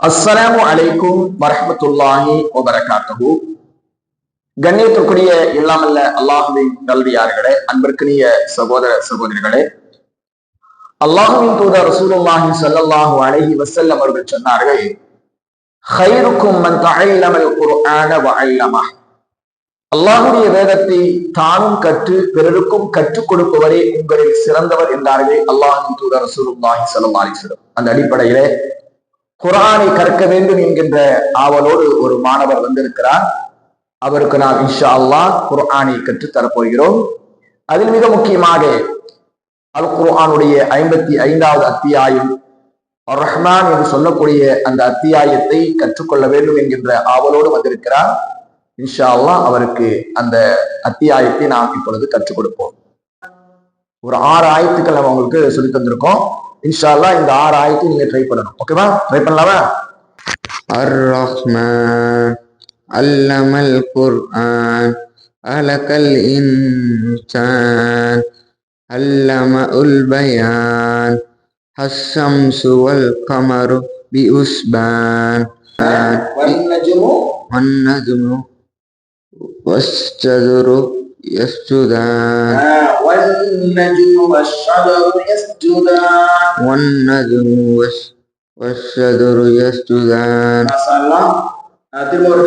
அஸ்ஸலாமு அலைக்கும் வரஹமத்துல்லாஹி வபரகாத்தஹு. கண்ணியத்திற்குரிய இல்லாமல்ல அல்லாஹுவின் கல்வியார்களே அன்பிற்குரிய சகோதர சகோதரிகளே. அல்லாஹுவின் தூதர் ரசூலுல்லாஹி சல்லல்லாஹு அலைஹி வஸல்லம் அவர்கள் சொன்னார்கள் ஹைருக்கும் மன் தஅல்லமல் குர்ஆன வ அல்லமா அல்லாஹுடைய வேதத்தை தானும் கற்று பிறருக்கும் கற்றுக் கொடுப்பவரே உங்களில் சிறந்தவர் என்றார்கள் அல்லாஹின் தூதர் ரசூலுல்லாஹி சல்லல்லாஹு அலைஹி வஸல்லம். அந்த அடிப்படையிலே குரானை கற்க வேண்டும் என்கின்ற ஆவலோடு ஒரு மாணவர் வந்திருக்கிறார். அவருக்கு நாம் இன்ஷா அல்லாஹ் குர்ஆனை கற்றுத் தரப்போகிறோம். அதில் மிக முக்கியமாக அல் குர்ஆனுடைய ஐம்பத்தி ஐந்தாவது அத்தியாயம் ரஹ்மான் என்று சொல்லக்கூடிய அந்த அத்தியாயத்தை கற்றுக்கொள்ள வேண்டும் என்கின்ற ஆவலோடு வந்திருக்கிறார். இன்ஷா அல்லா அவருக்கு அந்த அத்தியாயத்தை நாம் இப்பொழுது கற்றுக் கொடுப்போம். ஒரு ஆறு ஆயத்துக்கள் நம்ம உங்களுக்கு சொல்லி தந்திருக்கோம். இன்ஷால்லா இந்த ஆறு ஆயத்தையும் நீங்க ட்ரை பண்ணணும் ஓகேவா ட்ரை பண்ணலாமா அர் ரஹ்மான் அல்லமல் குர்ஆன் அலகல் இன்சான் அல்லம உல் பயான் ஹஸ்ஸம் சுவல் கமரு பி உஸ்பான் வன்னஜுமு வன்னஜுமு வஸ்ஜதுரு يسجدان والنجم والشجر يسجدان والنجم والش- والشجر يسجدان திரும்ப ஒரு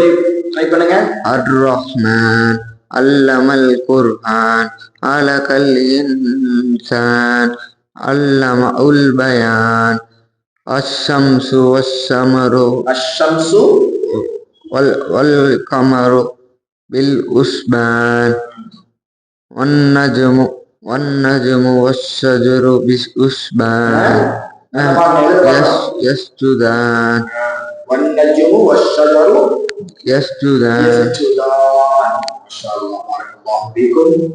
ட்ரை பண்ணுங்க الرحمن علم القرآن خلق الإنسان علم البيان الشمس والسمر அஷம்சு وال- والقمر بالأسبان والنجم والنجم والشجر بالأسبان يس- يسجدان والنجم والشجر يسجدان يسجدان ما شاء الله بارك الله فيكم